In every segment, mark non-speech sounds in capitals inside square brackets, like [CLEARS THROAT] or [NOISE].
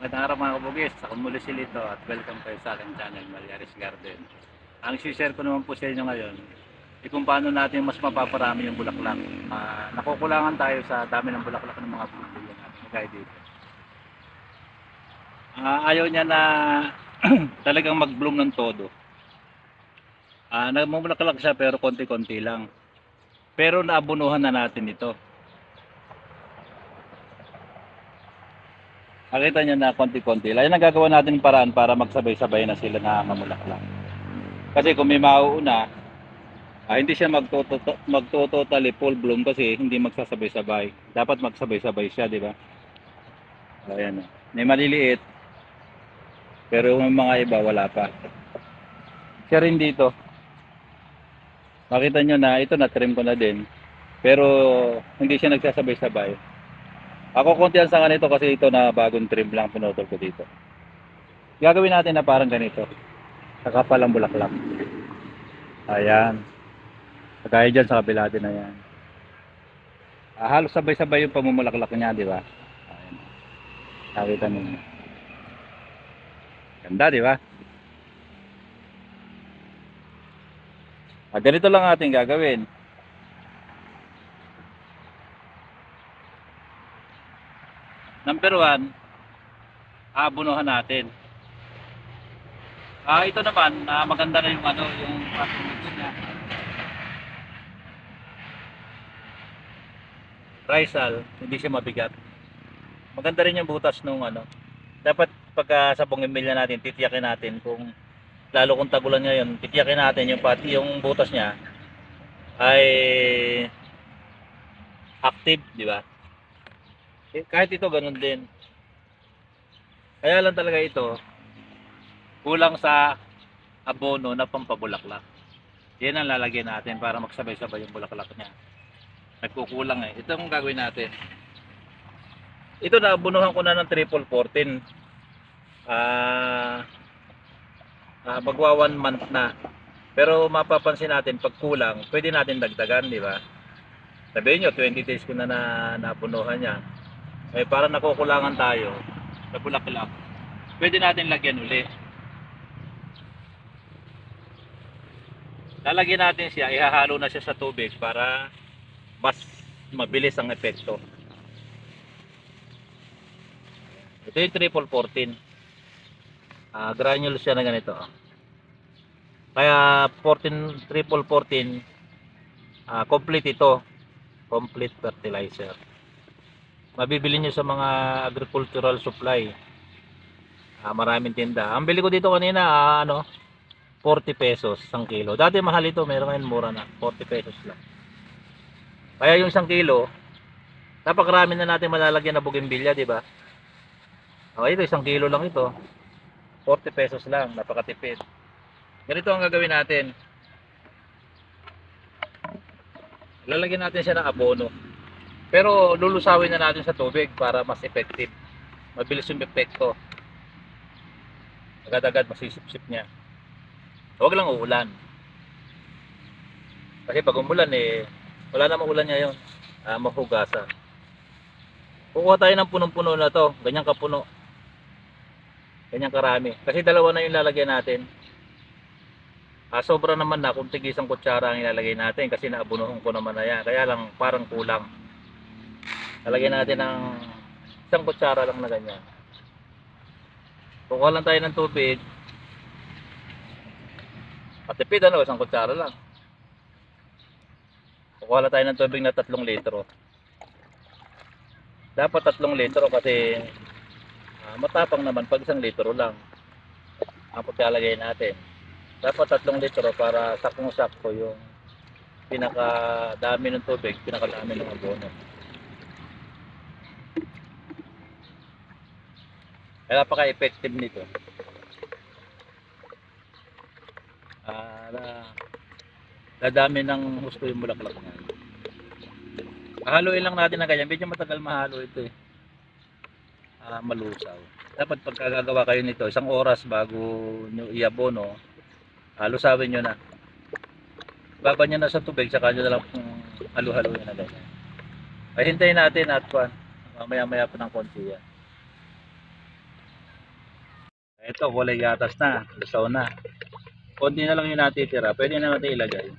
Magandang araw mga kabugis, ako muli si Lito at welcome kayo sa aking channel, Malyaris Garden. Ang share ko naman po sa inyo ngayon, ay kung paano natin mas mapaparami yung bulaklak. Ah, nakukulangan tayo sa dami ng bulaklak ng mga bulaklak natin, kagaya dito. Ah, ayaw niya na [CLEARS THROAT] talagang mag-bloom ng todo. Ah, nagmumulaklak siya pero konti-konti lang. Pero naabunuhan na natin ito. Nakita nyo na konti-konti lang. Yan ang gagawa natin ng paraan para magsabay-sabay na sila na mamulaklak. Kasi kung may mauuna, ah, hindi siya magtuto- magtotally full bloom kasi hindi magsasabay-sabay. Dapat magsabay-sabay siya, di ba? Ayan. May maliliit. Pero yung mga iba, wala pa. Siya rin dito. Makita nyo na, ito na-trim ko na din. Pero hindi siya nagsasabay-sabay. Ako konti ang sanga nito kasi ito na bagong trim lang pinutol ko dito. Gagawin natin na parang ganito. Nakapalang bulaklak. Ayan. Kagaya dyan sa kabila din na yan. Ah, halos sabay-sabay yung pamumulaklak niya, di ba? Ayan. Nakita ninyo. Ganda, di ba? Ah, ganito lang ating gagawin. Number one, aabunuhan natin. Ah, ito naman, ah, maganda na yung ano, yung pagkulit niya. Rizal, hindi siya mabigat. Maganda rin yung butas nung ano. Dapat pagka sa pangimilya natin, titiyakin natin kung lalo kung tagulan ngayon, titiyakin natin yung pati yung butas niya ay active, di ba? Eh, kahit ito ganun din. Kaya lang talaga ito kulang sa abono na pampabulaklak. Yan ang lalagyan natin para magsabay-sabay yung bulaklak niya. Nagkukulang eh. Ito ang gagawin natin. Ito na abunuhan ko na ng triple 14. Ah ah, magwa one month na. Pero mapapansin natin pag kulang, pwede natin dagdagan, di ba? Sabihin nyo, 20 days ko na na napunuhan niya eh para nakukulangan tayo sa bulaklak pwede natin lagyan uli. Lalagyan natin siya ihahalo na siya sa tubig para mas mabilis ang epekto. Ito yung triple 14 Ah, granules siya na ganito. Kaya 14 triple 14 ah, complete ito. Complete fertilizer mabibili nyo sa mga agricultural supply. Ah, maraming tinda. Ang bili ko dito kanina ah, ano 40 pesos isang kilo. Dati mahal ito meron ngayon mura na. 40 pesos lang. Kaya yung isang kilo napakarami na natin malalagyan na bougainvillea di ba? Okay ito isang kilo lang ito. 40 pesos lang napakatipid. Ganito ang gagawin natin. Lalagyan natin siya ng abono pero lulusawin na natin sa tubig para mas effective. Mabilis yung epekto. Agad-agad masisip-sip niya. Huwag lang uulan. Kasi pag umulan eh, wala namang ulan ngayon. Ah, mahugasan. Kukuha tayo ng punong-puno na to. Ganyan kapuno. Ganyan karami. Kasi dalawa na yung lalagyan natin. Ah, sobra naman na kung tigisang kutsara ang ilalagay natin kasi naabunuhan ko naman na yan. Kaya lang parang kulang. Lalagyan natin ng isang kutsara lang na ganyan. Kukuha lang tayo ng tubig. Patipid ano, isang kutsara lang. Kukuha lang tayo ng tubig na tatlong litro. Dapat tatlong litro kasi ah, matapang naman pag isang litro lang ang pagkalagay natin. Dapat tatlong litro para sakong-sakto yung pinakadami ng tubig, pinakadami ng abono. Kaya napaka-effective nito. Na, dadami ng gusto yung bulaklak niya. Haluin lang natin na ganyan. Medyo matagal mahalo ito eh. Ah, malusaw. Dapat pagkagagawa kayo nito, isang oras bago nyo iabono, halusawin nyo na. Baba nyo na sa tubig, saka nyo na lang halu-haluin na ganyan. Ay hintayin natin at kuan. Mamaya-maya pa ng konti yan. Ito, kulay gatas na. Lusaw na. Konti na lang yung natitira. Pwede na natin ilagay.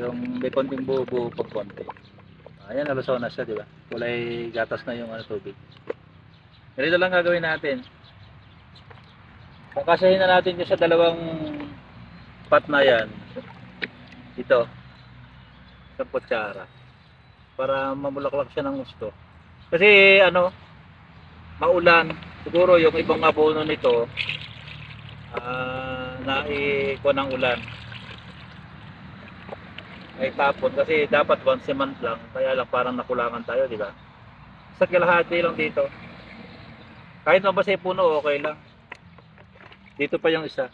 Yung may konting buo-buo pag konti. Ayan, nalusaw na siya, di ba? Kulay gatas na yung ano, tubig. Ganito lang gagawin natin. Kakasahin na natin yung sa dalawang pot na yan. Ito. Sa kutsara. Para mamulaklak siya ng gusto. Kasi ano, maulan. Siguro yung ibang abono nito, ah naikuha ng ulan. Ay tapon kasi dapat once a month lang. Kaya lang parang nakulangan tayo, di ba? Sa kalahati lang dito. Kahit na ba sa puno, okay lang. Dito pa yung isa.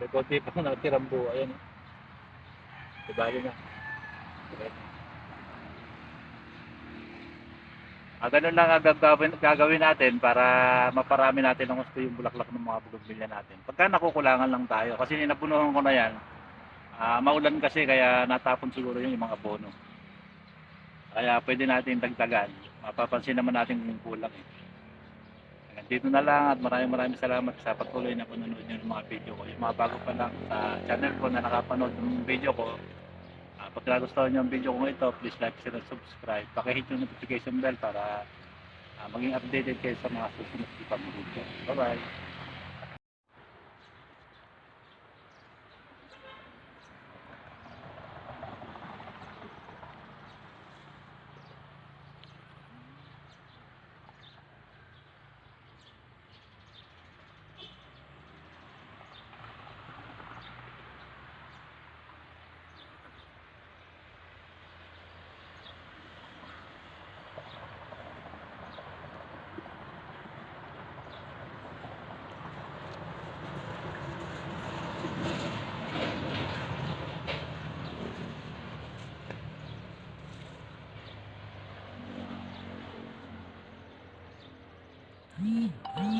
May konti pa natirang buo. Ayan. eh. Ibali na. Okay. Ah, ganun lang ang gagawin, gagawin natin para maparami natin ng gusto yung bulaklak ng mga bugagbilya natin. Pagka nakukulangan lang tayo, kasi napunuhan ko na yan, ah, maulan kasi kaya natapon siguro yung mga abono. Kaya pwede natin dagdagan. Mapapansin naman natin kung kulang. Eh. Dito na lang at maraming maraming salamat sa patuloy na panonood nyo ng mga video ko. Yung mga bago pa lang sa channel ko na nakapanood ng video ko, Ah, pag nagustuhan nyo ang video ko ito, please like, share, and subscribe. Pakihit yung notification bell para ah, maging updated kayo sa mga susunod ko pang video. Bye-bye! Mm-hmm.